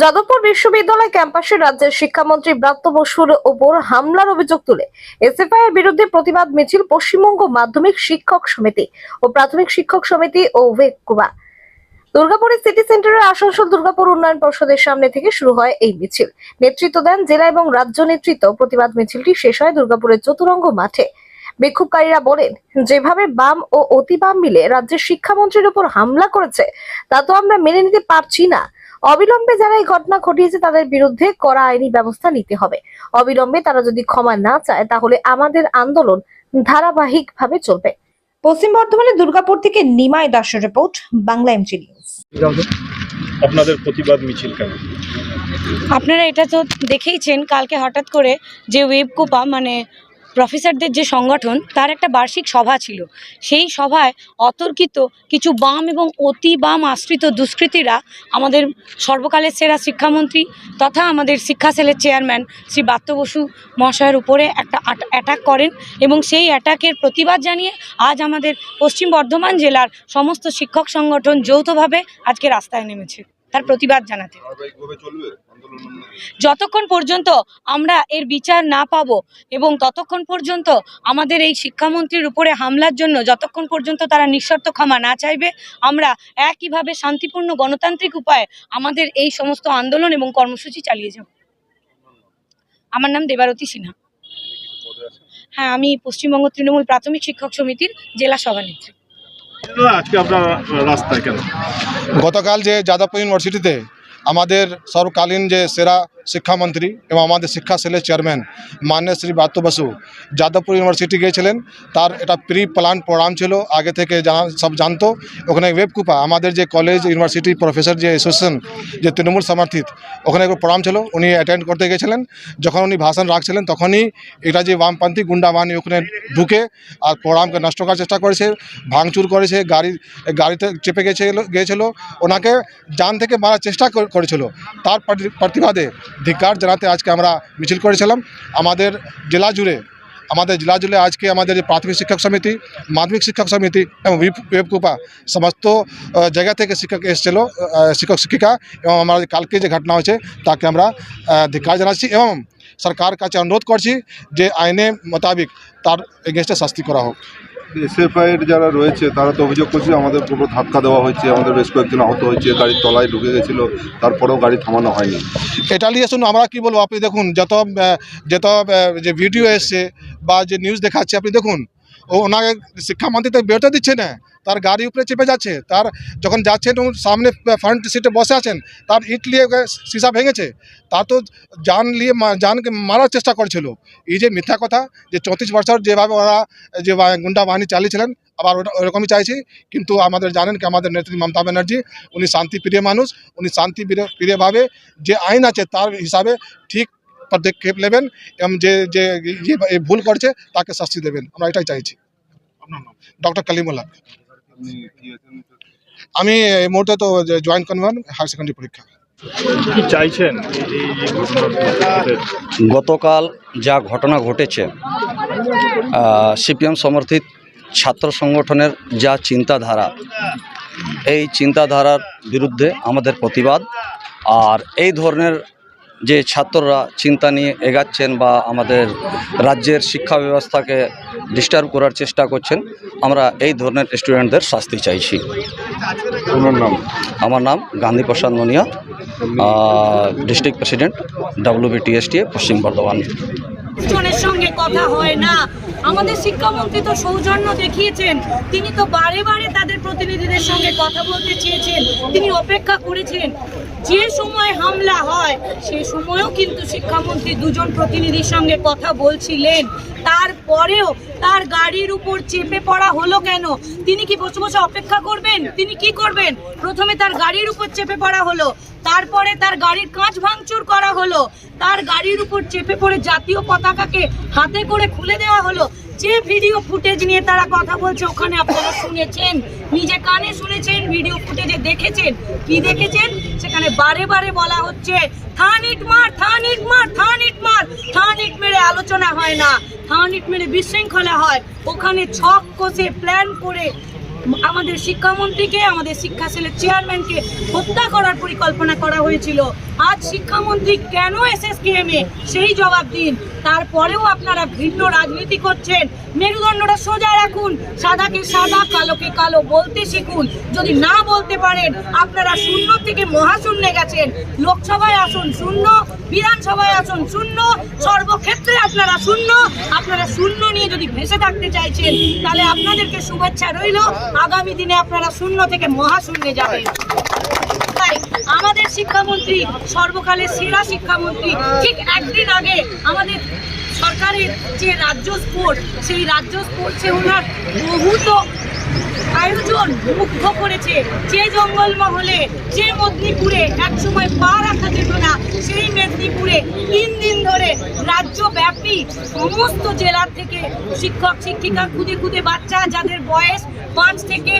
যাদবপুর বিশ্ববিদ্যালয় ক্যাম্পাসে রাজ্যের শিক্ষামন্ত্রী ব্রাত্য বসুর ওপর হামলার অভিযোগ তুলে। এসএফআই এর বিরুদ্ধে প্রতিবাদ মিছিল পশ্চিমবঙ্গ মাধ্যমিক শিক্ষক সমিতি ও প্রাথমিক শিক্ষক সমিতি ও ওয়েকুবা দুর্গাপুরের সিটি সেন্টারের আসানসোল দুর্গাপুর উন্নয়ন পর্ষদের সামনে থেকে শুরু হয় এই মিছিল। নেতৃত্ব দেন জেলা এবং রাজ্য নেতৃত্ব। প্রতিবাদ মিছিলটি শেষ হয় দুর্গাপুরের চতুরঙ্গ মাঠে। বিক্ষোভকারীরা বলেন, যেভাবে বাম ও অতি বাম মিলে রাজ্যের শিক্ষামন্ত্রীর উপর হামলা করেছে, তা তো আমরা মেনে নিতে পারছি না। অবিলম্বে যারা এই ঘটনা ঘটিয়েছে তাদের বিরুদ্ধে কড়া আইনি ব্যবস্থা নিতে হবে। অবিলম্বে তারা যদি ক্ষমা না চায় তাহলে আমাদের আন্দোলন ধারাবাহিকভাবে চলবে। পশ্চিম বর্ধমানের দুর্গাপুর থেকে নিমাই দাসের রিপোর্ট বাংলা এমজি নিউজ। আপনাদের প্রতিবাদ মিছিল কেন? আপনারা এটা তো দেখেইছেন কালকে হঠাৎ করে যে ওয়েব কোপা মানে প্রফেসরদের যে সংগঠন, তার একটা বার্ষিক সভা ছিল। সেই সভায় অতর্কিত কিছু বাম এবং অতি বাম আশ্রিত দুষ্কৃতীরা আমাদের সর্বকালের সেরা শিক্ষামন্ত্রী তথা আমাদের শিক্ষা সেলের চেয়ারম্যান শ্রী বাত্য বসু মহাশয়ের উপরে একটা অ্যাটাক করেন এবং সেই অ্যাটাকের প্রতিবাদ জানিয়ে আজ আমাদের পশ্চিম বর্ধমান জেলার সমস্ত শিক্ষক সংগঠন যৌথভাবে আজকে রাস্তায় নেমেছে। তার প্রতিবাদ জানাতে। যতক্ষণ পর্যন্ত আমরা এর বিচার না পাব এবং ততক্ষণ পর্যন্ত আমাদের এই শিক্ষামন্ত্রীর উপরে হামলার জন্য যতক্ষণ পর্যন্ত তারা নিঃশর্ত ক্ষমা না চাইবে, আমরা একইভাবে শান্তিপূর্ণ গণতান্ত্রিক উপায়ে আমাদের এই সমস্ত আন্দোলন এবং কর্মসূচি চালিয়ে যাব। আমার নাম দেবারতী সিনহা। হ্যাঁ আমি পশ্চিমবঙ্গ তৃণমূল প্রাথমিক শিক্ষক সমিতির জেলা সভানেত্রী। গতকাল যে যাদবপুর ইউনিভার্সিটিতে আমাদের সর্বকালীন যে সেরা শিক্ষামন্ত্রী এবং আমাদের শিক্ষা সেলের চেয়ারম্যান মান্য শ্রী ব্রাত্য বসু যাদবপুর ইউনিভার্সিটি গিয়েছিলেন, তার এটা প্রি প্ল্যান প্রোগ্রাম ছিল, আগে থেকে জানা, সব জানতো। ওখানে ওয়েবকুপা আমাদের যে কলেজ ইউনিভার্সিটি প্রফেসর যে অ্যাসোসিয়েশন যে তৃণমূল সমর্থিত, ওখানে একটা প্রোগ্রাম ছিল, উনি অ্যাটেন্ড করতে গেছিলেন যখন উনি ভাষণ রাখছিলেন, তখনই এটা যে বামপন্থী গুন্ডা বাহিনী ওখানে ঢুকে আর প্রোগ্রামকে নষ্ট করার চেষ্টা করেছে, ভাঙচুর করেছে, গাড়ি, গাড়িতে চেপে গেছিল, গিয়েছিল। ওনাকে যান থেকে মারার চেষ্টা করেছিল। তার প্রতিবাদে ধিক্কার জানাতে আজকে আমরা মিছিল করেছিলাম। আমাদের জেলা জুড়ে আমাদের জেলা জুড়ে আজকে আমাদের যে প্রাথমিক শিক্ষক সমিতি মাধ্যমিক শিক্ষক সমিতি এবং ওয়েব- ওয়েবকুপা সমস্ত জায়গা থেকে শিক্ষক এসেছিল শিক্ষক শিক্ষিকা এবং আমার কালকে যে ঘটনা হয়েছে তাকে আমরা আহ, ধিক্কার জানাচ্ছি এবং সরকার কাছে অনুরোধ করছি যে আইনে মোতাবিক তার এগেনস্টে শাস্তি করা হোক। এসএফআই যারা রয়েছে, তারা তো অভিযোগ করছে আমাদের পুরো ধাক্কা দেওয়া হয়েছে, আমাদের বেশ কয়েকজন আহত হয়েছে, গাড়ির তলায় ঢুকে গেছিল, তারপরেও গাড়ি থামানো হয়নি। এটা নিয়ে শুনুন, আমরা কি বলব? আপনি দেখুন, যত যত যে ভিডিও এসছে বা যে নিউজ দেখাচ্ছে, আপনি দেখুন, ও ওনাকে শিক্ষামন্ত্রী তো বেরোতে দিচ্ছে না। তার গাড়ি উপরে চেপে যাচ্ছে তার যখন যাচ্ছেন ও সামনে ফ্রন্ট সিটে বসে আছেন তার ইট নিয়ে সীসা ভেঙেছে তা তো জান নিয়ে জানকে মারার চেষ্টা করছিল। এই যে মিথ্যা কথা যে চৌত্রিশ বছর যেভাবে ওরা যে গুন্ডা বাহিনী চালিয়েছিলেন আবার ওটা ওরকমই চাইছি কিন্তু আমাদের জানেন কি আমাদের নেত্রী মমতা ব্যানার্জি উনি শান্তিপ্রিয় মানুষ উনি শান্তি প্রিয়ভাবে যে আইন আছে তার হিসাবে ঠিক পদক্ষেপ নেবেন এবং যে যে ভুল করছে তাকে শাস্তি দেবেন। আমরা এটাই চাইছি। ডক্টর কালিমুল্লাহ। আমি এই মুহূর্তে তো জয়েন্ট কনভার হায়ার সেকেন্ডারি পরীক্ষা। কি চাইছেন? গতকাল যা ঘটনা ঘটেছে সিপিএম সমর্থিত ছাত্র সংগঠনের যা চিন্তাধারা এই চিন্তাধারার বিরুদ্ধে আমাদের প্রতিবাদ। আর এই ধরনের যে ছাত্ররা চিন্তা নিয়ে এগাচ্ছেন বা আমাদের রাজ্যের শিক্ষা ব্যবস্থাকে ডিস্টার্ব করার চেষ্টা করছেন আমরা এই ধরনের স্টুডেন্টদের শাস্তি চাইছি। নাম? আমার নাম Gandhi Prasad Mania district president WBTSTA Paschim Bardhaman. জনের সঙ্গে কথা হয় না। আমাদের শিক্ষামন্ত্রী তো সৌজন্য দেখিয়েছেন তিনি তো বারে বারে তাদের প্রতিনিধিদের সঙ্গে কথা বলতে চেয়েছেন তিনি অপেক্ষা করেছেন। যে সময় হামলা হয় সে সময়ও কিন্তু শিক্ষামন্ত্রী দুজন প্রতিনিধির সঙ্গে কথা বলছিলেন। তারপরেও তার গাড়ির উপর চেপে পড়া হলো কেন? তিনি কি বসে বসে অপেক্ষা করবেন? তিনি কি করবেন? প্রথমে তার গাড়ির উপর চেপে পড়া হলো, তারপরে তার গাড়ির কাঁচ ভাঙচুর করা হলো, তার গাড়ির উপর চেপে পড়ে জাতীয় পতাকাকে হাতে করে খুলে দেওয়া হলো যে ভিডিও ফুটেজ নিয়ে তারা কথা বলছে, ওখানে আপনারা শুনেছেন, নিজে কানে শুনেছেন ভিডিও ফুটেজে দেখেছেন। কি দেখেছেন? সেখানে বারে বারে বলা হচ্ছে, থান ইট মার, থান ইট মার, থান ইট মার, থান ইট মেরে আলোচনা হয় না, থান ইট মেরে বিশৃঙ্খলা হয়। ওখানে ছক কষে প্ল্যান করে আমাদের শিক্ষামন্ত্রীকে, আমাদের শিক্ষা সেলের চেয়ারম্যানকে হত্যা করার পরিকল্পনা করা হয়েছিল। আজ শিক্ষামন্ত্রী কেন এসএসকেএম এ? সেই জবাব দিন। তারপরেও আপনারা ভিন্ন রাজনীতি করছেন। মেরুদণ্ডটা সোজা রাখুন, সাদাকে সাদা, কালোকে কালো বলতে শিখুন। যদি না বলতে পারেন, আপনারা শূন্য থেকে মহাশূন্যে গেছেন। লোকসভায় আসুন, শূন্য, বিধানসভায় আসুন, শূন্য, সর্বক্ষেত্রে আপনারা শূন্য। আপনারা শূন্য নিয়ে যদি ভেসে থাকতে চাইছেন, তাহলে আপনাদেরকে শুভেচ্ছা রইল। আগামী দিনে আপনারা শূন্য থেকে মহাশূন্যে যাবেন। আমাদের শিক্ষামন্ত্রী, সর্বকালের সেরা শিক্ষামন্ত্রী, ঠিক একদিন আগে আমাদের সরকারের যে রাজ্য স্পোর্ট সেই রাজ্য স্পোর্টসে ওনার বহুত আয়োজন মুগ্ধ করেছে। যে জঙ্গলমহলে, যে মেদিনীপুরে, একসময় পা রাখা যেত না, সেই মেদিনীপুরে তিন দিন ধরে রাজ্যব্যাপী সমস্ত জেলার থেকে শিক্ষক, শিক্ষিকা, খুদে খুদে বাচ্চা, যাদের বয়স পাঁচ থেকে